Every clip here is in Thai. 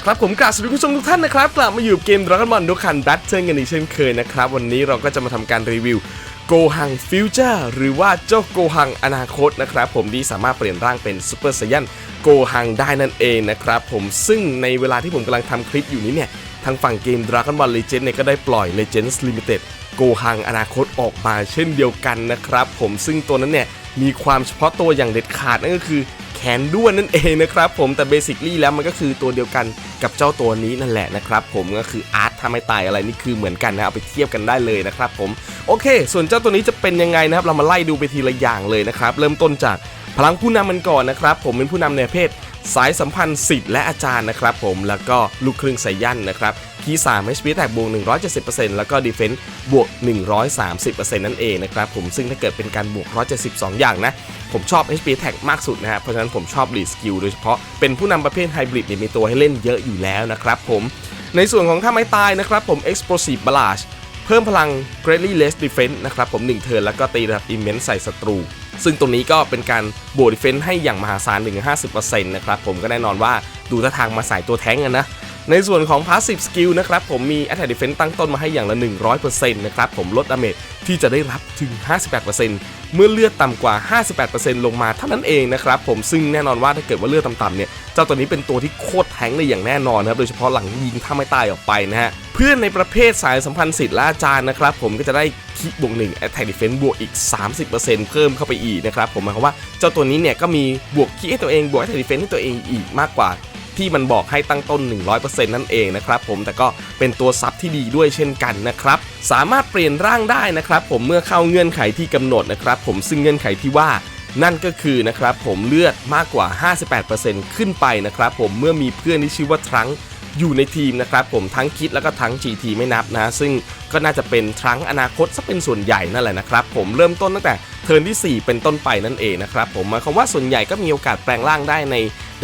ละครับผมกราบสวัสดีคุณผู้ชมทุกท่านนะครับกลับมาอยู่เกม Dragon Ball ดูคันแบทเทิลกันอีกเช่นเคยนะครับ วันนี้เราก็จะมาทำการรีวิวโกหังฟิวเจอร์หรือว่าเจ้าโกหังอนาคตนะครับผมที่สามารถเปลี่ยนร่างเป็นซูเปอร์ไซยันโกหังได้นั่นเองนะครับผมซึ่งในเวลาที่ผมกำลังทำคลิปอยู่นี้เนี่ยทางฝั่งเกม Dragon Ball Legends เนี่ยก็ได้ปล่อย Legends Limited โกหังอนาคตออกมาเช่นเดียวกันนะครับผมซึ่งตัวนั้นเนี่ยมีความเฉพาะตัวอย่างเด็ดขาดนั่นก็คือ แขนด้วนนั่นเองนะครับผมแต่เบสิคลี่แล้วมันก็คือตัวเดียวกันกับเจ้าตัวนี้นั่นแหละนะครับผมก็คืออาร์ตทำให้ตายอะไรนี่คือเหมือนกันนะเอาไปเทียบกันได้เลยนะครับผมโอเค ส่วนเจ้าตัวนี้จะเป็นยังไงนะครับเรามาไล่ดูไปทีละอย่างเลยนะครับเริ่มต้นจากพลังผู้นำมันก่อนนะครับผมเป็นผู้นำในเพศ สายสัมพันธ์สิทธิ์และอาจารย์นะครับผมแล้วก็ลูกครึ่งสายยันนะครับคีย์3 HP แตกบวก 170%แล้วก็ Defense บวก 130%นั่นเองนะครับผมซึ่งถ้าเกิดเป็นการบวก 172 อย่างนะ ผมชอบ HP แท็กมากสุดนะฮะเพราะฉะนั้นผมชอบ Lead Skill โดยเฉพาะเป็นผู้นำประเภทไฮบริดเนี่ยมีตัวให้เล่นเยอะอยู่แล้วนะครับผมในส่วนของท่าไม้ตายนะครับผม Explosive Barrage เพิ่มพลัง Greatly Less Defense นะครับผม 1 เทิร์นแล้วก็ตีระดับ Immense ใส่ศัตรู ซึ่งตรงนี้ก็เป็นการบวกดิเฟนซ์ให้อย่างมหาศาลถึง 50%นะครับผมก็แน่นอนว่าดูท่าทางมาสายตัวแท้งกันนะ ในส่วนของ Passive Skill นะครับผมมี Attack Defense ตั้งต้นมาให้อย่างละ 100%นะครับผมลดดาเมจที่จะได้รับถึง 58%เมื่อเลือดต่ำกว่า 58%ลงมาเท่านั้นเองนะครับผมซึ่งแน่นอนว่าถ้าเกิดว่าเลือดต่ำๆเนี่ยเจ้าตัวนี้เป็นตัวที่โคตรแท้งเลยอย่างแน่นอนนะครับโดยเฉพาะหลังยิงถ้าไม่ตายออกไปนะฮะเพื่อนในประเภทสายสัมพันธ์สิทธิ์และอาจารย์นะครับผมก็จะได้คิบวก1 Attack Defense บวกอีก 30%เพิ่มเข้าไปอีกนะครับผมหมายความว่าเจ้าตัวนี้เนี่ยก็มีบวกคิให้ตัวเองบวก Attack Defense ให้ตัวเองอีกมากกว่า ที่มันบอกให้ตั้งต้น 100%นั่นเองนะครับผมแต่ก็เป็นตัวซับที่ดีด้วยเช่นกันนะครับสามารถเปลี่ยนร่างได้นะครับผมเมื่อเข้าเงื่อนไขที่กำหนดนะครับผมซึ่งเงื่อนไขที่ว่านั่นก็คือนะครับผมเลือดมากกว่า 58%ขึ้นไปนะครับผมเมื่อมีเพื่อนที่ชื่อว่าทรังอยู่ในทีมนะครับผมทั้งคิดแล้วก็ทั้ง GT ไม่นับนะ ซึ่งก็น่าจะเป็นทรังอนาคตซะเป็นส่วนใหญ่นั่นแหละนะครับผมเริ่มต้นตั้งแต่เทิร์นที่ 4 เป็นต้นไปนั่นเองนะครับผมหมายความว่าส่วนใหญ่ก็มีโอกาสแปลงร่างได้ใน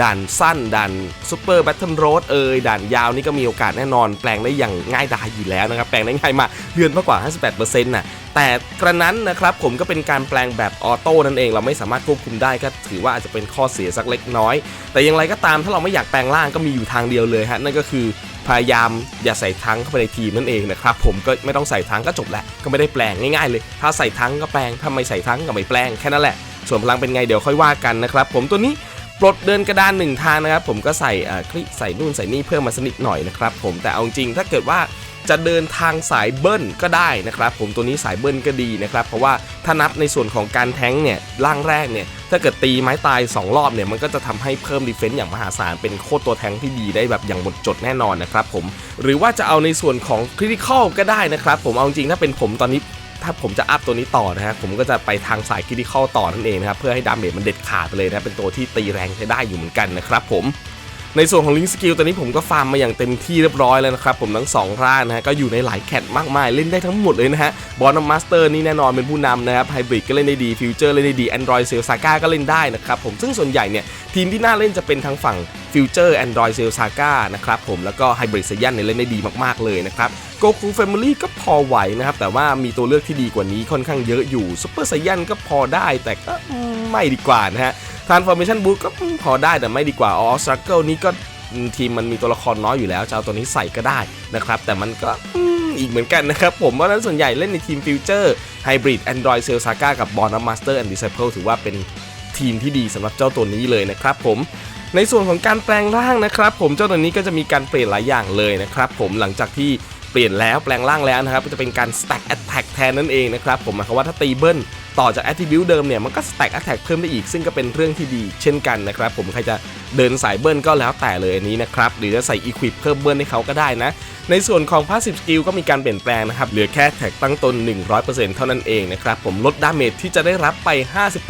ด่านสั้นด่านซูเปอร์แบทเทิลโรดเอยด่านยาวนี่ก็มีโอกาสแน่นอน แปลงได้อย่างง่ายดายอยู่แล้วนะครับแปลงได้ง่ายมากเดือนมากกว่า 58%น่ะแต่กระนั้นนะครับผมก็เป็นการแปลงแบบออโต้นั่นเอง เราไม่สามารถควบคุมได้ก็ถือว่าอาจจะเป็นข้อเสียสักเล็กน้อย แต่อย่างไรก็ตามถ้าเราไม่อยากแปลงร่างก็มีอยู่ทางเดียวเลยฮะนั่นก็คือ พยายามอย่าใส่ทั้งเข้าไปในทีมนั่นเองนะครับผมก็ไม่ต้องใส่ทั้งก็จบแล้วก็ไม่ได้แปลงง่ายๆเลย ถ้าใส่ทั้งก็แปลงถ้าไม่ใส่ทั้งก็ไม่แปลงแค่นั้นแหละส่วนพลังเป็นไงเดี๋ยวค่อยว่ากันนะครับผมตัวนี้ปลดเดินกระดานหนึ่งทางนะครับผมก็ใส่คลิใส่นู่นใส่นี่เพิ่มมาสนิดหน่อยนะครับผมแต่เอาจริงถ้าเกิดว่า จะเดินทางสายเบิ้ลก็ได้นะครับ ผมตัวนี้สายเบิ้ลก็ดีนะครับ เพราะว่าถ้านับในส่วนของการแท้งเนี่ยร่างแรกเนี่ยถ้าเกิดตีไม้ตาย 2 รอบเนี่ยมันก็จะทำให้เพิ่มดีเฟนซ์อย่างมหาศาลเป็นโคตรตัวแท้งที่ดีได้แบบอย่างหมดจดแน่นอนนะครับผมหรือว่าจะเอาในส่วนของคริติคอลก็ได้นะครับผมเอาจริงถ้าเป็นผมตอนนี้ถ้าผมจะอัพตัวนี้ต่อนะฮะผมก็จะไปทางสายคริติคอลต่อนั่นเองนะครับเพื่อให้ดาเมจมันเด็ดขาดไปเลยนะเป็นตัวที่ตีแรงใช้ได้อยู่เหมือนกันนะครับผม ในส่วนของลิงสกิลตัวนี้ผมก็ฟาร์มมาอย่างเต็มที่เรียบร้อยแล้วนะครับผมทั้ง2ร่างนะฮะก็อยู่ในหลายแคตมากมายเล่นได้ทั้งหมดเลยนะฮะบอลมาสเตอร์นี่แน่นอนเป็นผู้นำนะครับไฮบริดก็เล่นได้ดีฟิวเจอร์เล่นได้ดีแอนดรอยเซลซาก้าก็เล่นได้นะครับผมซึ่งส่วนใหญ่เนี่ยทีมที่น่าเล่นจะเป็นทางฝั่งฟิวเจอร์แอนดรอยเซลซาก้านะครับผมแล้วก็ไฮบริดเซยันเนี่ยเล่นได้ดีมากๆเลยนะครับโกคูแฟมิลี่ก็พอไหวนะครับแต่ว่ามีตัวเลือกที่ดีกว่านี้ค่อนข้างเยอะอยู่ซูเปอร์ไซยันก็พอได้แต่ก็ไม่ดีกว่านะฮะ Transformation Boost ก็พอได้แต่ไม่ดีกว่า All Struggle นี่ก็ทีมมันมีตัวละครน้อยอยู่แล้วจะเอาตัวนี้ใส่ก็ได้นะครับ แต่มันก็อีกเหมือนกันนะครับ ผมเพราะฉะนั้นส่วนใหญ่เล่นในทีมฟิวเจอร์ไฮบริด Android c e l s a g a กับบอลมาสเตอร์แอนด์ดิ i เ l e ถือว่าเป็นทีมที่ดีสำหรับเจ้าตัวนี้เลยนะครับผมในส่วนของการแปลงร่างนะครับ ผมเจ้าตัวนี้ก็จะมีการเปลี่ยนหลายอย่างเลยนะครับผมหลังจากที่เปลี่ยนแล้วแปลงร่างแล้วนะครับก็จะเป็นการ stack attack แทนนั่นเองนะครับผมหมายความว่าถ้าตีเบิ้ล ต่อจาก attribute เดิมเนี่ยมันก็ stack attack เพิ่มได้อีก ซึ่งก็เป็นเรื่องที่ดีเช่นกันนะครับ ผมใครจะเดินสายเบิ้ลก็แล้วแต่เลยอันนี้นะครับ หรือจะใส่ equip เพิ่มเบิ้ลให้เขาก็ได้นะ ในส่วนของ passive skill ก็มีการเปลี่ยนแปลงนะครับ เหลือแค่แท็กตั้งต้น100%เท่านั้นเองนะครับผมลดดาเมจที่จะได้รับไป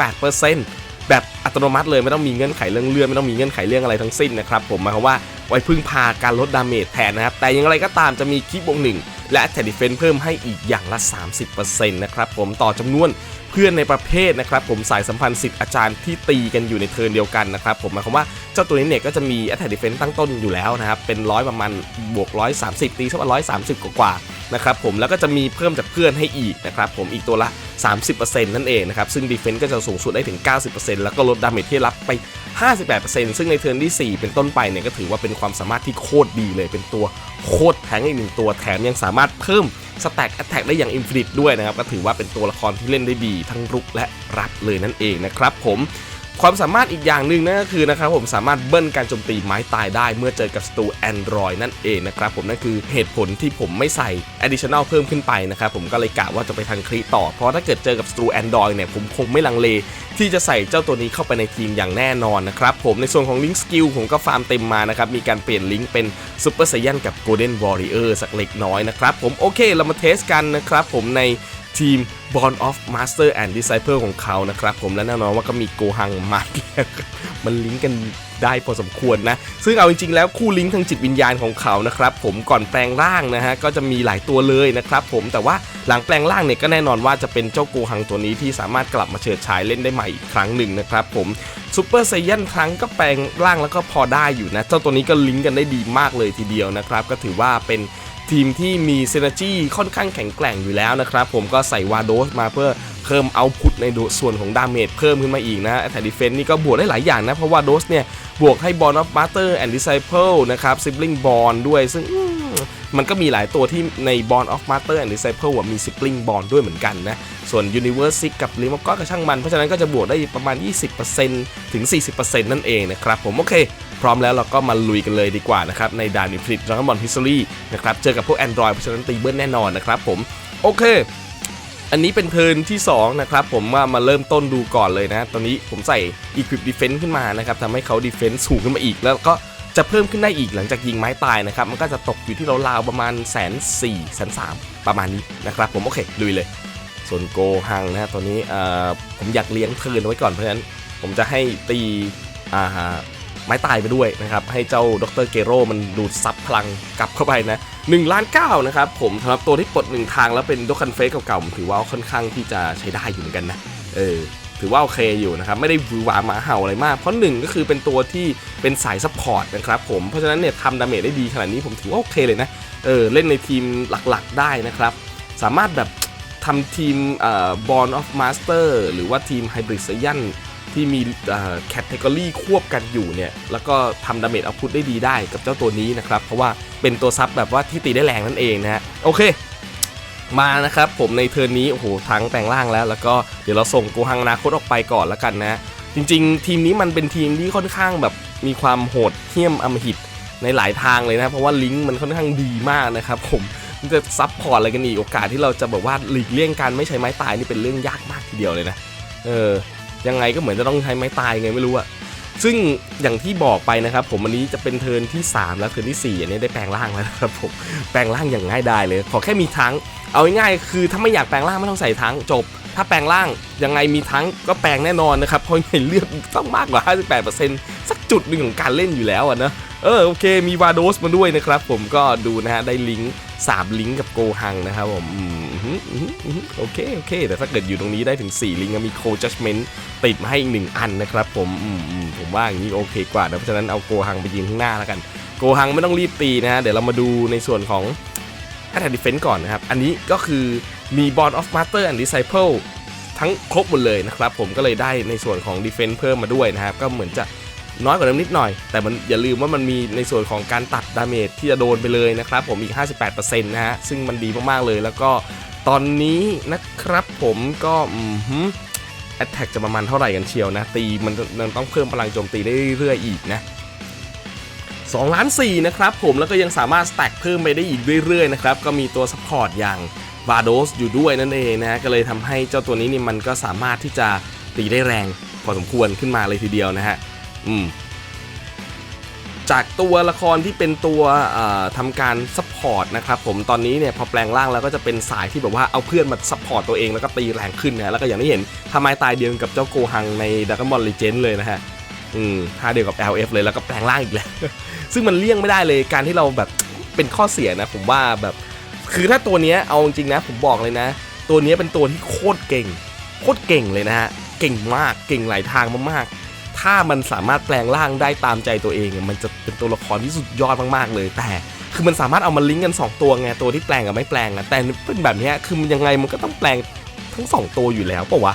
58%แบบอัตโนมัติเลยไม่ต้องมีเงื่อนไขเรื่องเลือดไม่ต้องมีเงื่อนไขเรื่องอะไรทั้งสิ้นนะครับผมหมายความว่าไว้พึ่งพาการลดดาเมจแทนนะครับ แต่อย่างไรก็ตามจะมีคิปบวกหนึ่งและแทดิเฟนเพิ่มให้อีกอย่างละ 30%นะครับผมต่อจำนวนเพื่อนในประเภทนะครับผมสายสัมพันธ์สิทธิ์อาจารย์ที่ตีกันอยู่ในเทิร์นเดียวกันนะครับผมหมายความว่าเจ้าตัวนี้เนี่ยก็จะมีแอตแทดิเฟนตั้งต้นอยู่แล้วนะครับเป็นร้อยประมาณบวก130 ตีสักร้อยสามสิบกว่านะครับผมแล้วก็จะมีเพิ่มจากเพื่อนให้อีกนะครับผมอีกตัวละ 30%นั่นเองนะครับซึ่งดีเฟนต์ก็จะสูงสุดได้ถึง 90%แล้วก็ลดดาเมจที่รับไป 58%ซึ่งในเทิร์นที่ 4 เป็นต้นไปเนี่ยก็ถือว่าเป็นความสามารถที่โคตรดีเลยเป็นตัวโคตรแทงอีกหนึ่งตัวแถมยังสามารถเพิ่มสแต็กแอตแทกได้อย่างอินฟินิตด้วยนะครับก็ถือว่าเป็นตัวละครที่เล่นได้ดีทั้งรุกและรับเลยนั่นเองนะครับผม ความสามารถอีกอย่างหนึ่งนั่นก็คือนะครับผมสามารถเบิ้ลการโจมตีไม้ตายได้เมื่อเจอกับศัตรู Android นั่นเองนะครับผมนั่นคือเหตุผลที่ผมไม่ใส่ additional เพิ่มขึ้นไปนะครับผมก็เลยกะว่าจะไปทางครีต่อ เพราะถ้าเกิดเจอกับศัตรู Android เนี่ยผมคงไม่ลังเล ที่จะใส่เจ้าตัวนี้เข้าไปในทีมอย่างแน่นอนนะครับผมในส่วนของลิงก์สกิลผมก็ฟาร์มเต็มมานะครับมีการเปลี่ยนลิงก์เป็นซูเปอร์ไซยันกับ Golden Warrior สักเล็กน้อยนะครับผมโอเคเรามาเทสกันนะครับผมใน ทีม Born of Master and Disciple ของเขานะครับผมและแน่นอนว่าก็มีโกหังมาอีกแล้วมันลิงก์กันได้พอสมควรนะ ซึ่งเอาจริงๆแล้วคู่ลิงก์ทางจิตวิญญาณของเขานะครับผมก่อนแปลงร่างนะฮะก็จะมีหลายตัวเลยนะครับผมแต่ว่าหลังแปลงร่างเนี่ยก็แน่นอนว่าจะเป็นเจ้าโกหังตัวนี้ที่สามารถกลับมาเฉิดฉายเล่นได้ใหม่อีกครั้งหนึ่งนะครับผมซูเปอร์ไซยันครั้งก็แปลงร่างแล้วก็พอได้อยู่นะ เจ้าตัวนี้ก็ลิงก์กันได้ดีมากเลยทีเดียวนะครับก็ถือว่าเป็น ทีมที่มีเซนจี้ค่อนข้างแข็งแกร่งอยู่แล้วนะครับ ผมก็ใส่วาโดสมาเพื่อเพิ่มเอาพุทในส่วนของดาเมจเพิ่มขึ้นมาอีกนะแต่ดิเฟนนี่ก็บวกได้หลายอย่างนะ เพราะว่าโดสเนี่ย บวกให้บอลออฟมาสเตอร์แอนด์ดิ c เ p ิลนะครับซิบลิงบอลด้วยซึ่งมันก็มีหลายตัวที่ในบอลออฟมาสเตอร์แอนด์ดิ c เ p ิลมีซิบลิงบอลด้วยเหมือนกันนะ ส่วน Universe 6กับ l i m o g o ก็ช่างมัน เพราะฉะนั้นก็จะบวกได้ประมาณ 20%ถึง 40%นั่นเองนะครับผม โอเค พร้อมแล้วเราก็มาลุยกันเลยดีกว่านะครับ ในด่านอินฟินิตดราก้อนบอลฮิสตอรี่นะครับ เจอกับพวก Android เพราะฉะนั้นตีเบิ้ลแน่นอนนะครับผม โอเค อันนี้เป็นเทิร์นที่ 2 นะครับ ผมว่ามาเริ่มต้นดูก่อนเลยนะ ตอนนี้ผมใส่ Equip Defense ขึ้นมานะครับทำให้เขา Defense สูงขึ้นมาอีก แล้วก็จะเพิ่มขึ้นได้อีกหลังจากยิงไม้ตายนะครับ มันก็จะตกอยู่ที่ราวๆประมาณแสนสี่แสนสามประมาณนี้นะครับผมโอเคลุยเลย ส่วนโกฮังนะฮะตัวนี้อ่อผมอยากเลี้ยงเทิร์นไว้ก่อนเพราะฉะนั้นผมจะให้ตีอ่า ไม้ตายไปด้วยนะครับ ให้เจ้าดรเกโรมันดูดซับพลังกลับเข้าไปนะ1ล้าน9นะครับผมสำหรับตัวที่ปลดหนึ่งทางแล้วเป็นดกคันเฟสเก่าๆถือว่าค่อนข้างที่จะใช้ได้อยู่เหมือนกันนะเออถือว่าโอเคอยู่นะครับไม่ได้วือหวาหมาเห่าอะไรมาก เพราะหนึ่งก็คือเป็นตัวที่เป็นสายซัพพอร์ตนะครับผมเพราะฉะนั้นเนี่ยทำดาเมจได้ดีขนาดนี้ผมถือว่าโอเคเลยนะเออเล่นในทีมหลักๆได้นะครับ สามารถแบบทำทีมบอลออฟมาสเตอร์หรือว่าทีมไฮบริดไซยัน ที่มีแคตตากรีควบกันอยู่เนี่ย แล้วก็ทำดาเมจเอาพุทได้ดีได้กับเจ้าตัวนี้นะครับ เพราะว่าเป็นตัวซับแบบว่าที่ตีได้แรงนั่นเองนะฮะโอเค มานะครับผมในเทิร์นนี้ โอ้โห ทั้งแปลงร่างแล้ว แล้วก็เดี๋ยวเราส่งโกฮังนาคตออกไปก่อนแล้วกันนะจริงๆ ทีมนี้มันเป็นทีมที่ค่อนข้างแบบมีความโหดเหี้ยมอำมหิตในหลายทางเลยนะ เพราะว่าลิงก์มันค่อนข้างดีมากนะครับผมจะซับพอร์ตอะไรกันอีกโอกาสที่เราจะแบบว่าหลีกเลี่ยงการไม่ใช้ไม้ตายนี่เป็นเรื่องยากมากทีเดียวเลยนะ เออ ยังไงก็เหมือนจะต้องใช้ไม้ตายไงไม่รู้อะซึ่งอย่างที่บอกไปนะครับ ผมวันนี้จะเป็นเทิร์นที่ 3 แล้วเทิร์นที่ 4 อันนี้ได้แปลงร่างแล้วนะครับผมแปลงร่างอย่างง่ายดายเลย ขอแค่มีทั้ง เอาง่ายๆคือถ้าไม่อยากแปลงร่างไม่ต้องใส่ทั้งจบ ถ้าแปลงร่างยังไงมีทั้งก็แปลงแน่นอนนะครับเพราะในเลือดต้องมากกว่า 58%สักจุดหนึ่งของการเล่นอยู่แล้วนะ เออโอเคมีวาโดสมาด้วยนะครับ ผมก็ดูนะฮะได้ลิงก์สามลิงก์กับโกฮังนะครับผมอืมอืมอืมโอเคโอเค แต่ถ้าเกิดอยู่ตรงนี้ได้ถึง 4 ลิงก์มีโคจัสเมนต์ติดมาให้อีกหนึ่งอันนะครับ ผมอืมผมว่าอย่างนี้โอเคกว่านะเพราะฉะนั้นเอาโกฮังไปยืนข้างหน้าแล้วกัน โกฮังไม่ต้องรีบตีนะฮะเดี๋ยวเรามาดูในส่วนของ a t t a c k Defense ก่อนนะครับ อันนี้ก็คือมี Bond of Master and Disciple ทั้งครบหมดเลยนะครับ ผมก็เลยได้ในส่วนของ Defense เพิ่มมาด้วยนะครับก็เหมือนจะ น้อยกว่าเดิมนิดหน่อย แต่มันอย่าลืมว่ามันมีในส่วนของการตัดดาเมจที่จะโดนไปเลยนะครับผมอีก 58%นะฮะซึ่งมันดีมากๆเลย แล้วก็ตอนนี้นะครับผมก็อืมฮึ Attack จะประมาณเท่าไหร่กันเชียวนะ ตีมันมันต้องเพิ่มพลังโจมตีได้เรื่อยๆอีกนะ2ล้าน4นะครับผมแล้วก็ยังสามารถสแต็กเพิ่มไปได้อีกเรื่อยๆนะครับก็มีตัวซัพพอร์ตอย่างบาโดสอยู่ด้วยนั่นเองนะฮะก็เลยทำให้เจ้าตัวนี้นี่มันก็สามารถที่จะตีได้แรงพอสมควรขึ้นมาเลยทีเดียวนะฮะ อืมจากตัวละครที่เป็นตัวทำการซัพพอร์ตนะครับผมตอนนี้เนี่ยพอแปลงร่างแล้วก็จะเป็นสายที่แบบว่าเอาเพื่อนมาซัพพอร์ตตัวเองแล้วก็ตีแรงขึ้นนะแล้วก็อย่างที่เห็นทำไมตายเดียวกับเจ้าโกฮังในดักบอลลีเจนเลยนะฮะอืมท่าเดียวกับ LF เลยแล้วก็แปลงร่างอีกแล้ว ซึ่งมันเลี่ยงไม่ได้เลยการที่เราแบบเป็นข้อเสียนะ ผมว่าแบบ คือถ้าตัวเนี้ยเอาจริงนะ ผมบอกเลยนะ ตัวเนี้ยเป็นตัวที่โคตรเก่ง โคตรเก่งเลยนะฮะเก่งมากเก่งหลายทางมากๆ ถ้ามันสามารถแปลงร่างได้ตามใจตัวเองมันจะเป็นตัวละครที่สุดยอดมากๆเลย แต่คือมันสามารถเอามาลิงก์กัน 2 ตัวไงตัวที่แปลงกับไม่แปลงอะแต่เป็นแบบนี้คือมันยังไงมันก็ต้องแปลงทั้ง 2 ตัวอยู่แล้วเปล่าวะ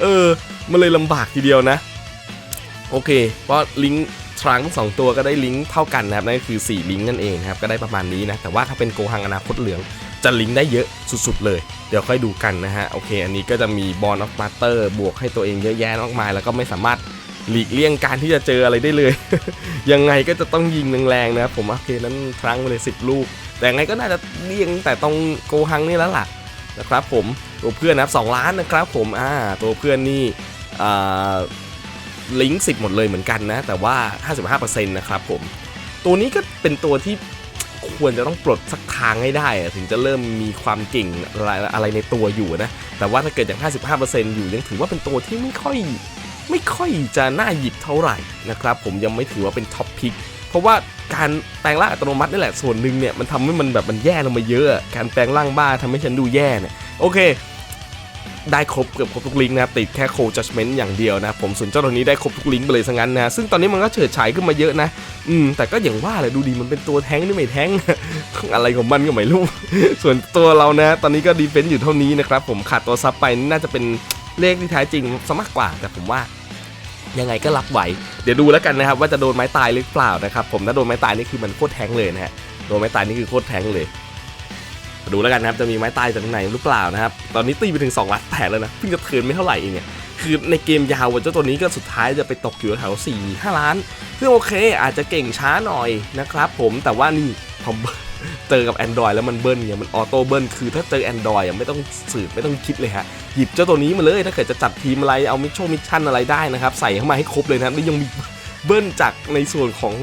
เออ มันเลยลำบากทีเดียวนะ โอเค เพราะลิงก์ทรังสองตัวก็ได้ลิงก์เท่ากันนะครับนั่นก็คือ 4 ลิงก์นั่นเองครับก็ได้ประมาณนี้นะแต่ว่าถ้าเป็นโกหังอนาคตเหลืองจะลิงก์ได้เยอะสุดๆเลย เดี๋ยวค่อยดูกันนะฮะโอเค อันนี้ก็จะมีบอลออฟมาเตอร์บวกให้ตัวเองเยอะแยะมากมาย แล้วก็ไม่สามารถ หลีกเลี่ยงการที่จะเจออะไรได้เลย ยังไงก็จะต้องยิงแรงๆนะครับผมโอเคนั้นครั้งไปเลยสิบลูก แต่ไงก็น่าจะเลี่ยงแต่ตรงโกหังนี่แล้วล่ะนะครับผมตัวเพื่อนนะครับสองล้านนะครับผมอ่าตัวเพื่อนนี่ลิงก์สิบหมดเลยเหมือนกันนะ แต่ว่า 55%นะครับผมตัวนี้ก็เป็นตัวที่ควรจะต้องปลดสักทางให้ได้ ถึงจะเริ่มมีความเก่งอะไรอะไรในตัวอยู่นะ แต่ว่าถ้าเกิดอย่าง 55%อยู่ยังถือว่าเป็นตัวที่ไม่ค่อย ไม่ค่อยจะน่าหยิบเท่าไหร่นะครับ ผมยังไม่ถือว่าเป็นท็อปพิกเพราะว่าการแปลงร่างอัตโนมัตินี่แหละส่วนหนึ่งเนี่ยมันทำให้มันแบบมันแย่ลงมาเยอะ การแปลงร่างบ้าทำให้ฉันดูแย่เนี่ยโอเค ได้ครบเกือบครบทุกลิงก์นะครับติดแค่โคจัสเมนต์อย่างเดียวนะผมส่วนเจ้าตัวนี้ได้ครบทุกลิงก์ไปเลยซะงั้นนะซึ่งตอนนี้มันก็เฉิดฉายขึ้นมาเยอะนะ อืมแต่ก็อย่างว่าแหละดูดีมันเป็นตัวแท้งหรือไม่แท้ง อะไรของมันก็ไม่รู้ส่วนตัวเรานะ ตอนนี้ก็ดีเฟนต์อยู่เท่านี้นะครับผมขาดตัวซับไปนี่น่าจะเป็น เลขที่แท้จริงซะมากกว่า แต่ผมว่ายังไงก็รับไหว เดี๋ยวดูแล้วกันนะครับว่าจะโดนไม้ตายหรือเปล่านะครับผมถ้าโดนไม้ตายนี่คือมันโคตรแทงเลยนะฮะโดนไม้ตายนี่คือโคตรแทงเลย ดูแล้วกันนะครับจะมีไม้ตายจากไหนหรือเปล่านะครับตอนนี้ตีไปถึง2ล้านแปดแล้วนะเพิ่งจะเทินไม่เท่าไหร่เองเนี่ยคือในเกมยาวเจ้าตัวนี้ก็สุดท้ายจะไปตกอยู่แถว4 5ล้านซึ่งโอเค อาจจะเก่งช้าหน่อยนะครับผมแต่ว่านี่พอ เจอกับ Android แล้วมันเบิ้ลเนี่ยมันออโต้เบิ้ลคือถ้าเจอ Android อะไม่ต้องสืบไม่ต้องคิดเลยฮะ หยิบเจ้าตัวนี้มาเลยถ้าเกิดจะจัดทีมอะไรเอามิชชั่นมิชชั่นอะไรได้นะครับ ใส่เข้ามาให้ครบเลยนะนี่ยังมีเบิ้ลจากในส่วนของ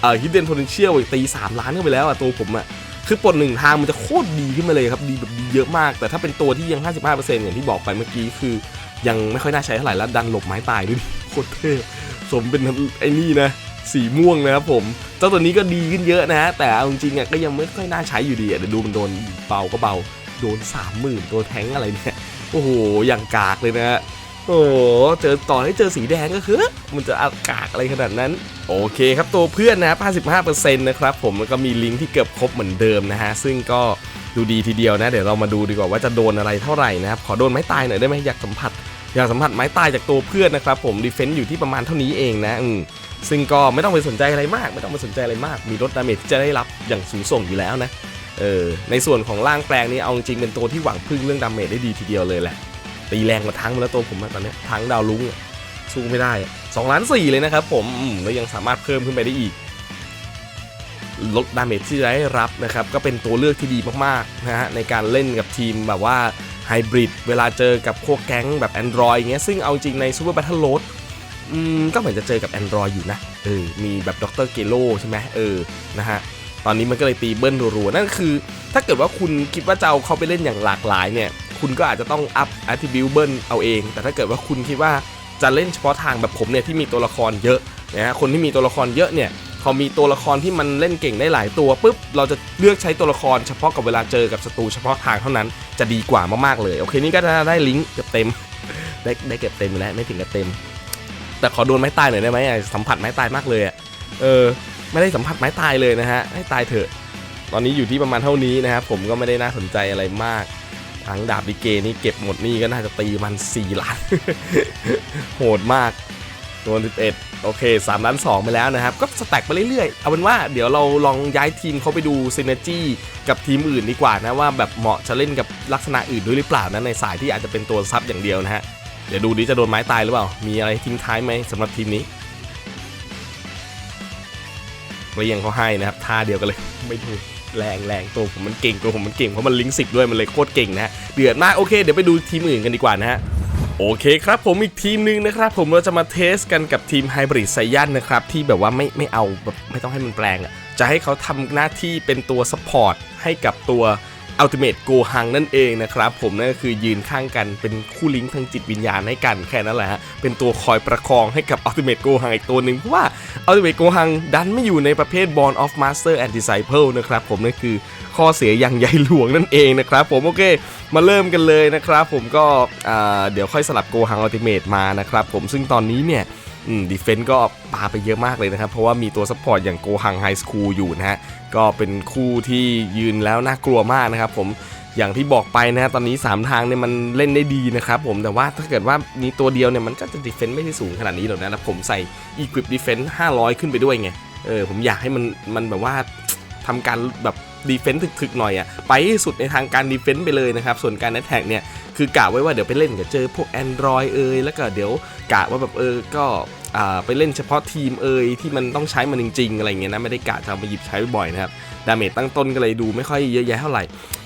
เอ่อ hidden potential อีกตี3ล้านเข้าไปแล้วอะตัวผมอะคือปลดหนึ่งทางมันจะโคตรดีขึ้นมาเลยครับดีแบบดีเยอะมาก แต่ถ้าเป็นตัวที่ยัง 55%อย่างที่บอกไปเมื่อกี้คือ ยังไม่ค่อยน่าใช้เท่าไหร่แล้วดันหลบไม้ตายด้วยดิโคตรเท่สมเป็นไอ้นี่นะ สีม่วงนะครับผม เจ้าตัวนี้ก็ดีขึ้นเยอะนะฮะ แต่เอาจริงๆอะก็ยังไม่ค่อยน่าใช้อยู่ดีอะเดี๋ยวดูมันโดนเบาก็เบา โดนสามหมื่นตัวแท้งอะไรเนี่ย โอ้โห อย่างกากเลยนะฮะโอ้เจอต่อให้เจอสีแดงก็คือ มันจะอากากอะไรขนาดนั้น โอเคครับตัวเพื่อนนะครับ55%นะครับผมแล้วก็มีลิงก์ที่เกือบครบเหมือนเดิมนะฮะ ซึ่งก็ดูดีทีเดียวนะ เดี๋ยวเรามาดูดีกว่าว่าจะโดนอะไรเท่าไหร่นะครับ ขอโดนไม้ตายหน่อยได้ไหมอยากสัมผัส อยากสัมผัสไม้ตายจากตัวเพื่อนนะครับผมดีเฟนต์อยู่ที่ประมาณเท่านี้เองนะอืมซึ่งก็ไม่ต้องไปสนใจอะไรมาก ไม่ต้องไปสนใจอะไรมาก มีลดดาเมจที่จะได้รับอย่างสูงส่งอยู่แล้วนะเออในส่วนของร่างแปลงนี่เอาจริงเป็นตัวที่หวังพึ่งเรื่องดาเมจได้ดีทีเดียวเลยแหละตีแรงกว่าทั้งมาแล้วตัวผมตอนนี้ทั้งดาวลุ้งสู้ไม่ได้อะสองล้านสี่เลยนะครับผมมแล้วยังสามารถเพิ่มขึ้นไปได้อีกลดดาเมจที่ได้รับนะครับก็เป็นตัวเลือกที่ดีมากๆนะฮะในการเล่นกับทีมแบบว่า ไฮบริดเวลาเจอกับพวกแก๊งแบบ Android อย่างเงี้ยซึ่งเอาจริงใน Super Battle Road อืมก็เหมือนจะเจอกับ Android อยู่นะเออมีแบบดรเกโลใช่ไหมเออนะฮะตอนนี้มันก็เลยตีเบิ้ลรัวๆนั่นคือ ถ้าเกิดว่าคุณคิดว่าจะเอาเขาไปเล่นอย่างหลากหลายเนี่ยคุณก็อาจจะต้องอัพ attribute เบิ้ลเอาเอง แต่ถ้าเกิดว่าคุณคิดว่าจะเล่นเฉพาะทางแบบผมเนี่ยที่มีตัวละครเยอะนะฮะคนที่มีตัวละครเยอะเนี่ย พอมีตัวละครที่มันเล่นเก่งได้หลายตัวปุ๊บเราจะเลือกใช้ตัวละครเฉพาะกับเวลาเจอกับศัตรูเฉพาะทางเท่านั้นจะดีกว่ามากๆเลยโอเคนี่ก็จะได้ลิงก์เกือบเต็มได้ได้เกือบเต็มอยู่แล้วไม่ถึงกับเต็ม แต่ขอโดนไม้ตายหน่อยได้ไหมอะสัมผัสไม้ตายมากเลยอะเออไม่ได้สัมผัสไม้ตายเลยนะฮะให้ตายเถอะ ตอนนี้อยู่ที่ประมาณเท่านี้นะครับผมก็ไม่ได้น่าสนใจอะไรมากทั้งดาบดิเกนี่เก็บหมดนี่ก็น่าจะตีมัน4ล้านโหดมาก โดน11โอเค3ล้าน2ไปแล้วนะครับ ก็สแต็กไปเรื่อยๆ เอาเป็นว่าเดี๋ยวเราลองย้ายทีมเขาไปดูซินเนจี้กับทีมอื่นดีกว่านะว่าแบบเหมาะจะเล่นกับลักษณะอื่นด้วยหรือเปล่านะในสายที่อาจจะเป็นตัวซับอย่างเดียวนะฮะเดี๋ยวดูดิจะโดนไม้ตายหรือเปล่า มีอะไรทิ้งท้ายไหมสำหรับทีมนี้เรียงเขาให้นะครับท่าเดียวกันเลยไม่ดูแรงแรงตัวผมมันเก่งตัวผมมันเก่งเพราะมันลิงก์สิบด้วยมันเลยโคตรเก่งนะฮะเดือดมากโอเคเดี๋ยวไปดูทีมอื่นกันดีกว่านะฮะ โอเคครับผมอีกทีมหนึ่งนะครับผมเราจะมาเทสกันกับทีมไฮบริดไซยันนะครับที่แบบว่าไม่ไม่เอาแบบไม่ต้องให้มันแปลงอะจะให้เขาทำหน้าที่เป็นตัวซัพพอร์ตให้กับตัว Ultimate Go h a n นั่นเองนะครับผมนั่นก็คือยืนข้างกันเป็นคู่ลิงก์ทางจิตวิญญาณให้กันแค่นั้นแหละฮะเป็นตัวคอยประคองให้กับ Ultimate Go h a n อีกตัวหนึ่งเพราะว่า Ultimate Go h a n ดันไม่อยู่ในประเภท Born of Master and Disciple นะครับผมนั่นคือข้อเสียอย่างใหญ่หลวงนั่นเองนะครับผมโอเคมาเริ่มกันเลยนะครับผมก็เดี๋ยวค่อยสลับ Go h a n Ultimate มานะครับผมซึ่งตอนนี้เนี่ย อืมดีเฟนต์ก็ปาไปเยอะมากเลยนะครับ เพราะว่ามีตัวซัพพอร์ตอย่างโกฮังไฮสคูลอยู่นะฮะ ก็เป็นคู่ที่ยืนแล้วน่ากลัวมากนะครับผมอย่างที่บอกไปนะฮะตอนนี้ 3 ทางเนี่ยมันเล่นได้ดีนะครับผมแต่ว่าถ้าเกิดว่ามีตัวเดียวเนี่ยมันก็จะดีเฟนต์ไม่ได้สูงขนาดนี้หรอกนะแล้วผมใส่ Equip Defense 500 ขึ้นไปด้วยไงเออผมอยากให้มันมันแบบว่าทำการแบบดีเฟนต์ถึกๆหน่อยอะไปให้สุดในทางการดีเฟนต์ไปเลยนะครับ ส่วนการแอตแทกเนี่ยคือกะไว้ว่าเดี๋ยวไปเล่นกับเจอพวก Android เอยแล้วก็เดี๋ยวกะว่าแบบเออก็ ไปเล่นเฉพาะทีมเอยที่มันต้องใช้มันจริงๆอะไรเงี้ยนะไม่ได้กะจะเอามาหยิบใช้บ่อยๆนะครับดาเมจตั้งต้นก็เลยดูไม่ค่อยเยอะแยะเท่าไหร่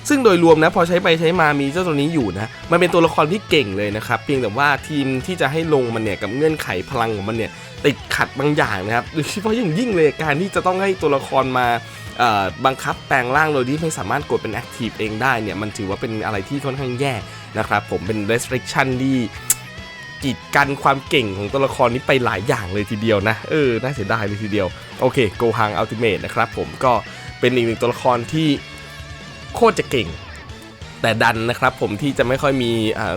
ซึ่งโดยรวมนะพอใช้ไปใช้มามีเจ้าตัวนี้อยู่นะมันเป็นตัวละครที่เก่งเลยนะครับเพียงแต่ว่าทีมที่จะให้ลงมันเนี่ยกับเงื่อนไขพลังของมันเนี่ยติดขัดบางอย่างนะครับโดยเฉพาะอย่างยิ่งเลยการที่จะต้องให้ตัวละครมาบังคับแปลงร่างโดยที่ไม่สามารถกดเป็นแอคทีฟเองได้เนี่ยมันถือว่าเป็นอะไรที่ค่อนข้างแย่นะครับผมเป็น restriction ที่ กีดกันความเก่งของตัวละครนี้ไปหลายอย่างเลยทีเดียวนะ เออ น่าเสียดายเลยทีเดียว โอเคโกฮังอัลติเมทนะครับผมก็เป็นอีกหนึ่งตัวละครที่โคตรจะเก่ง แต่ดันนะครับผมที่จะไม่ค่อยมี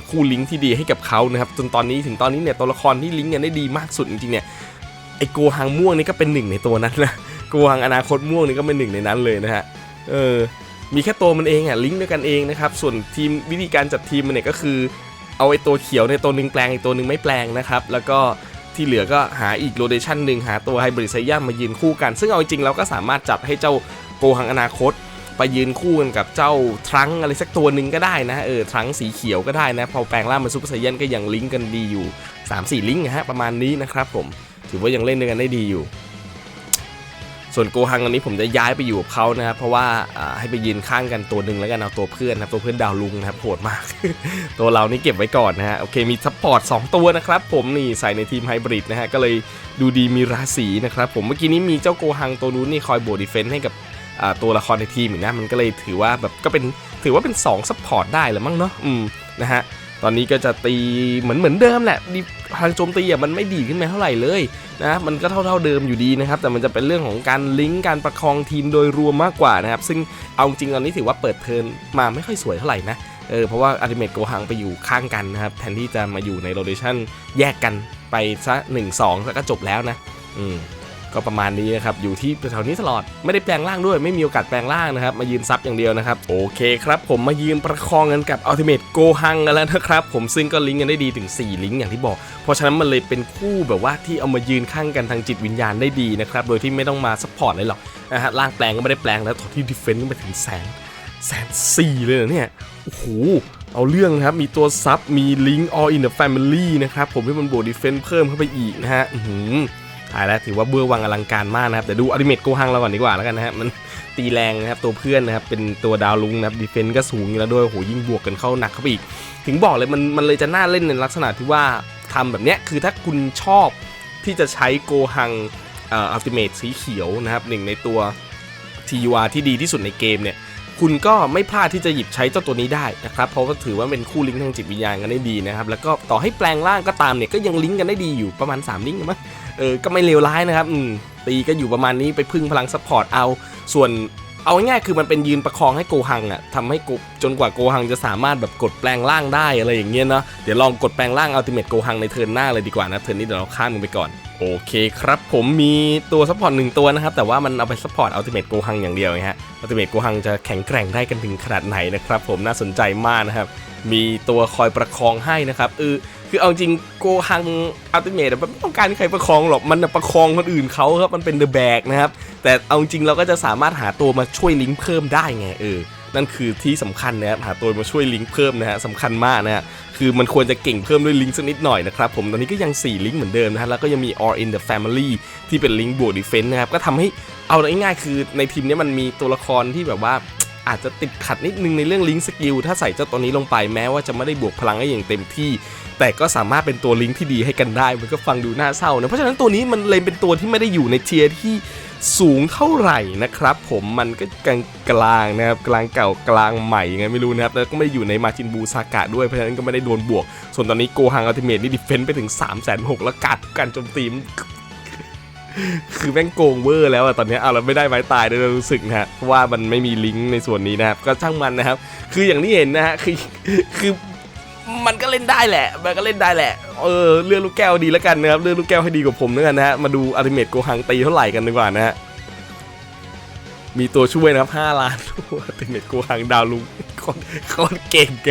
คู่ลิงก์ที่ดีให้กับเขานะครับจนตอนนี้ถึงตอนนี้เนี่ยตัวละครที่ลิงก์กันได้ดีมากสุดจริงๆเนี่ยไอโกฮังม่วงนี่ก็เป็นหนึ่งในตัวนั้นนะโกฮังอนาคตม่วงนี่ก็เป็นหนึ่งในนั้นเลยนะฮะเออมีแค่ตัวมันเองอะลิงก์ด้วยกันเองนะครับส่วนทีมวิธีการจัดทีมมันเนี่ยก็คือ เอาไอ้ตัวเขียวในตัวหนึ่งแปลงอีกตัวหนึ่งไม่แปลงนะครับ แล้วก็ที่เหลือก็หาอีกโรเดชันหนึ่งหาตัวไฮบริดไซยัมมายืนคู่กัน ซึ่งเอาจริงเราก็สามารถจัดให้เจ้าโกหังอนาคต ไปยืนคู่กันกับเจ้าทรังอะไรสักตัวหนึ่งก็ได้นะเออทรังสีเขียวก็ได้นะ พอแปลงร่างเป็นซูเปอร์ไซยันก็ยังลิงก์กันดีอยู่ 3-4 ลิงก์นะฮะประมาณนี้นะครับผมถือว่ายังเล่นด้วยกันได้ดีอยู่ ส่วนโกฮังอันนี้ผมจะย้ายไปอยู่กับเขานะครับเพราะว่าให้ไปยืนข้างกันตัวหนึ่งแล้วกันเอาตัวเพื่อนนะครับตัวเพื่อนดาวลุงนะครับโหดมาก ตัวเรานี่เก็บไว้ก่อนนะฮะโอเคมีซัพพอร์ต2ตัวนะครับผมนี่ใส่ในทีมไฮบริดนะฮะก็เลยดูดีมีราศีนะครับผมเมื่อกี้นี้มีเจ้าโกฮังตัวนู้นนี่คอยโบดดิเฟนต์ให้กับตัวละครในทีมอีกนะมันก็เลยถือว่าแบบก็เป็นถือว่าเป็น2ซัพพอร์ตได้แหรอมั้งเนาะอืมนะฮะ ตอนนี้ก็จะตีเหมือนเหมือนเดิมแหละทางโจมตีอะมันไม่ดีขึ้นมาเท่าไหร่เลยนะมันก็เท่าๆเดิมอยู่ดีนะครับ แต่มันจะเป็นเรื่องของการลิงก์การประคองทีมโดยรวมมากกว่านะครับ ซึ่งเอาจริงตอนนี้ถือว่าเปิดเทิร์นมาไม่ค่อยสวยเท่าไหร่นะเออเพราะว่าอัลติเมทโกหังไปอยู่ข้างกันนะครับ แทนที่จะมาอยู่ในโรเดชันแยกกันไปซะ1 2แล้วก็จบแล้วนะ อืม ก็ประมาณนี้นะครับอยู่ที่แถวนี้ตลอดไม่ได้แปลงร่างด้วยไม่มีโอกาสแปลงร่างนะครับมายืนซับอย่างเดียวนะครับโอเคครับผมมายืนประคองกันกับอัลติเมทโกฮังกันแล้วนะครับผมซึ่งก็ลิงก์กันได้ดีถึง 4 ลิงก์อย่างที่บอก เพราะฉะนั้นมันเลยเป็นคู่แบบว่าที่เอามายืนข้างกันทางจิตวิญญาณได้ดีนะครับโดยที่ไม่ต้องมาซัพพอร์ตเลยหรอกนะฮะร่างแปลงก็ไม่ได้แปลงแล้วตอนที่ดิเฟนต์ก็ไปถึงแสนแสนสี่เลยเนี่ยโอ้โหเอาเรื่องนะครับ มีตัวซับ มีลิงก์ all in the family นะครับ ผมให้มันโบดิเฟนต์เพิ่มเข้าไปอีกนะฮะ ถ่ายแล้วถือว่าเบื้อวังอลังการมากนะครับแต่ดูอัลติเมทโกฮังเราก่อนดีกว่าแล้วกันนะฮะมันตีแรงนะครับตัวเพื่อนนะครับเป็นตัวดาวลุงนะครับดีเฟนต์ก็สูงอยู่แล้วด้วยโหยิ่งบวกกันเข้าหนักเข้าไปอีก ถึงบอกเลยมันมันเลยจะน่าเล่นในลักษณะที่ว่าทำแบบเนี้ยคือถ้าคุณชอบที่จะใช้โกฮังเอ่ออัลติเมทสีเขียวนะครับหนึ่งในตัว TUR ที่ดีที่สุดในเกมเนี่ย คุณก็ไม่พลาดที่จะหยิบใช้เจ้าตัวนี้ได้นะครับเพราะว่าถือว่าเป็นคู่ลิงก์ทางจิตวิญญาณกันได้ดีนะครับแล้วก็ต่อให้แปลงร่างก็ตามเนี่ยก็ยังลิงก์กันได้ดีอยู่ประมาณ 3 ลิงก์มั้งเออก็ไม่เลวร้ายนะครับตีก็อยู่ประมาณนี้ไปพึ่งพลังซัพพอร์ตเอาส่วน เอาง่ายๆคือมันเป็นยืนประคองให้โกหังอะทำให้กจนกว่าโกหังจะสามารถแบบกดแปลงร่างได้อะไรอย่างเงี้ยเนาะเดี๋ยวลองกดแปลงร่างอัลติเมทโกหังในเทิร์นหน้าเลยดีกว่านะเทิร์นนี้เดี๋ยวเราข้ามมันไปก่อนโอเคครับผมมีตัวซัพพอร์ตหนึ่งตัวนะครับ แต่ว่ามันเอาไปซัพพอร์ตอัลติเมทโกหังอย่างเดียวไงฮะอัลติเมทโกหังจะแข็งแกร่งได้กันถึงขนาดไหนนะครับผมน่าสนใจมากนะครับมีตัวคอยประคองให้นะครับเออ คือเอาจริงโกฮังอัลติเมทมันไม่ต้องการให้ใครประคองหรอก มันน่ะประคองคนอื่นเขาครับ มันเป็นเดอะแบกนะครับ แต่เอาจริงเราก็จะสามารถหาตัวมาช่วยลิงก์เพิ่มได้ไงเออ นั่นคือที่สำคัญนะครับ หาตัวมาช่วยลิงก์เพิ่มนะฮะสำคัญมากนะฮะ คือมันควรจะเก่งเพิ่มด้วยลิงก์สักนิดหน่อยนะครับผม ตอนนี้ก็ยัง 4 ลิงก์เหมือนเดิมนะฮะ แล้วก็ยังมี all in the family ที่เป็นลิงก์บวก defense นะครับ ก็ทำให้เอาง่ายๆคือในทีมนี้มันมีตัวละครที่แบบว่าอาจจะติดขัดนิดนึงในเรื่องลิงก์สกิลถ้าใส่เจ้าตัวนี้ลงไปแม้ว่าจะไม่ได้บวกพลังให้อย่างเต็มที่ แต่ก็สามารถเป็นตัวลิงก์ที่ดีให้กันได้ มันก็ฟังดูน่าเศร้านะ เพราะฉะนั้นตัวนี้มันเลยเป็นตัวที่ไม่ได้อยู่ในเทียร์ที่สูงเท่าไหร่นะครับผมมันก็กลางกลางนะครับกลางเก่ากลางใหม่ยังไงไม่รู้นะครับแล้วก็ไม่ได้อยู่ในมาจินบูซากะด้วยเพราะฉะนั้นก็ไม่ได้โดนบวก ส่วนตอนนี้โกฮังอัลติเมทนี่ดิเฟนต์ไปถึง 3 6 0 0 0แล้วกัดการโจมตีมคือแม่งโกงเวอร์แล้วอะตอนนี้เอาเราไม่ได้ไม้ตายด้วยรู้สึกนะฮะเพราะว่ามันไม่มีลิงก์ในส่วนนี้นะครับก็ช่างมันนะครับ คืออย่างที่เห็นนะฮะคือคือ มันก็เล่นได้แหละ มันก็เล่นได้แหละ เออเลือกลูกแก้วดีแล้วกันนะครับ เลือกลูกแก้วให้ดีกว่าผมแล้วกันนะฮะ มาดูอัลติเมทโกหังตีเท่าไหร่กันดีกว่านะฮะ มีตัวช่วยนะครับ5ล้านอัลติเมทโกหังดาวลุงคนคนเก่งแก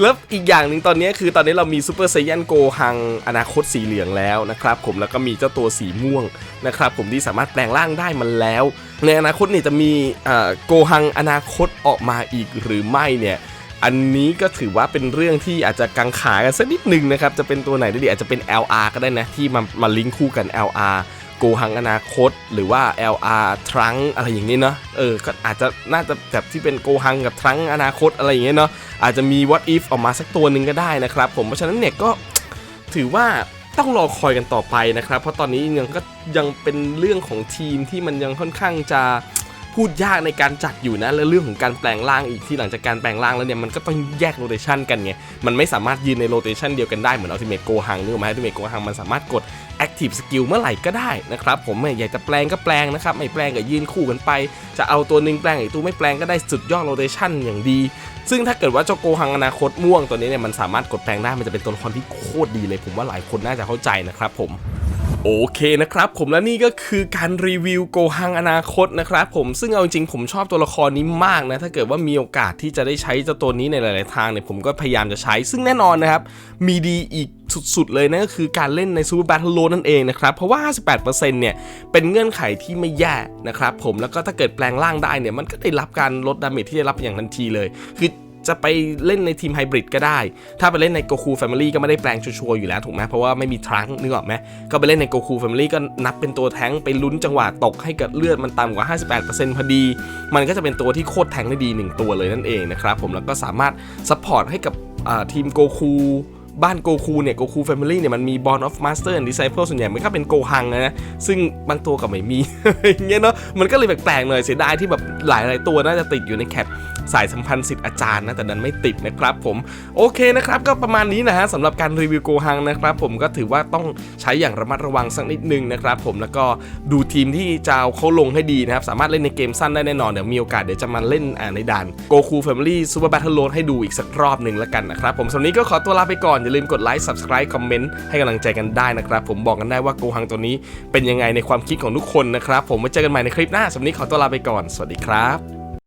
แล้วอีกอย่างหนึ่งตอนนี้คือตอนนี้เรามีซูเปอร์ไซยันโกหังอนาคตสีเหลืองแล้วนะครับผมแล้วก็มีเจ้าตัวสีม่วงนะครับผมที่สามารถแปลงร่างได้มันแล้ว ในอนาคตเนี่ยจะมีโกหังอนาคตออกมาอีกหรือไม่เนี่ย อันนี้ก็ถือว่าเป็นเรื่องที่อาจจะกังขากันสักนิดหนึ่งนะครับ จะเป็นตัวไหนได้ดีอาจจะเป็น LR ก็ได้นะ ที่มามาลิงก์คู่กัน LR โกหังอนาคต หรือว่า LR ทรังอะไรอย่างนี้เนาะเออก็อาจจะน่าจะแบบที่เป็นโกหังกับทรังอนาคตอะไรอย่างเงี้ยเนาะอาจจะมี what if ออกมาสักตัวหนึ่งก็ได้นะครับผมเพราะฉะนั้นเนี่ยก็ถือว่าต้องรอคอยกันต่อไปนะครับ เพราะตอนนี้ยังก็ยังเป็นเรื่องของทีมที่มันยังค่อนข้างจะ พูดยากในการจัดอยู่นะและเรื่องของการแปลงร่างอีกที่หลังจากการแปลงร่างแล้วเนี่ยมันก็ต้องแยกโรเตชันกันไงมันไม่สามารถยืนในโรเตชันเดียวกันได้เหมือนอัลติเม e โกหังนึกออกไหมอัลติเม e โกหังมันสามารถกด Active Skill เมื่อไหร่ก็ได้นะครับผมอยากจะแปลงก็แปลงนะครับไม่แปลงก็ยืนคู่กันไป จะเอาตัวหนึ่งแปลงอีกตัวไม่แปลงก็ได้สุดยอดโรเตชันอย่างดี ซึ่งถ้าเกิดว่าเจ้าโกหังอนาคตม่วงตัวนี้เนี่ยมันสามารถกดแปลงได้มันจะเป็นตัวละครที่โคตรดีเลยผมว่าหลายคนน่าจะเข้าใจนะครับผม โอเคนะครับผมและนี่ก็คือการรีวิวโกหังอนาคตนะครับผมซึ่งเอาจริงๆผมชอบตัวละครนี้มากนะถ้าเกิดว่ามีโอกาสที่จะได้ใช้เจ้าตัวนี้ในหลาย ๆ ทางเนี่ยผมก็พยายามจะใช้ ซึ่งแน่นอนนะครับ มีดีอีกสุด ๆ เลยนะก็คือการเล่นในซูเปอร์แบทเทิลโลนั่นเองนะครับ เพราะว่า 58%เนี่ย เป็นเงื่อนไขที่ไม่แย่นะครับผมแล้วก็ถ้าเกิดแปลงร่างได้เนี่ยมันก็ได้รับการลดดาเมจที่ได้รับอย่างทันทีเลย คือ จะไปเล่นในทีมไฮบริดก็ได้ ถ้าไปเล่นในโกคูแฟมิลี่ก็ไม่ได้แปลงชัวร์อยู่แล้วถูกไหมเพราะว่าไม่มีทรังนึกออกไหมก็ไปเล่นในโกคูแฟมิลี่ก็นับเป็นตัวแทงไปลุ้นจังหวะตกให้กับเลือดมันต่ำกว่า 58%พอดี มันก็จะเป็นตัวที่โคตรแทงได้ดี 1 ตัวเลยนั่นเองนะครับผมแล้วก็สามารถซัพพอร์ตให้กับทีมโกคูบ้านโกคูเนี่ยโกคูแฟมิลี่เนี่ยมันมีบอลออฟมาสเตอร์ดิไซเ l ิส่วนใหญ่มันก็เป็นโกฮังนะ ซึ่งบางตัวก็ไม่มีอย่างเงี้ยเนาะมันก็เลยแปลกๆหน่อยเสียดายที่แบบหลายๆตัวน่าจะติดอยู่ในแคป สายสัมพันธ์สิทธิ์อาจารย์นะแต่ดันไม่ติดนะครับผมโอเคนะครับก็ประมาณนี้นะฮะสำหรับการรีวิวโกฮังนะครับผมก็ถือว่าต้องใช้อย่างระมัดระวังสักนิดนึงนะครับผมแล้วก็ดูทีมที่จะเอาเขาลงให้ดีนะครับสามารถเล่นในเกมสั้นได้แน่นอนเดี๋ยวมีโอกาสเดี๋ยวจะมาเล่นในด่านโกคูแฟมิลี่ซูเปอร์แบทเทิลโลให้ดูอีกสักรอบหนึ่งแล้วกันนะครับผมสำหรับนี้ก็ขอตัวลาไปก่อนอย่าลืมกดไลค์ subscribe คอมเมนต์ให้กำลังใจกันได้นะครับผมบอกกันได้ว่าโกฮังตัวนี้เป็นยังไงในความคิดของทุกคนนะครับผมไว้เจอกันใหม่ในคลิปหน้าสำหรับนี้ขอตัวลาไปก่อนสวัสดีครับ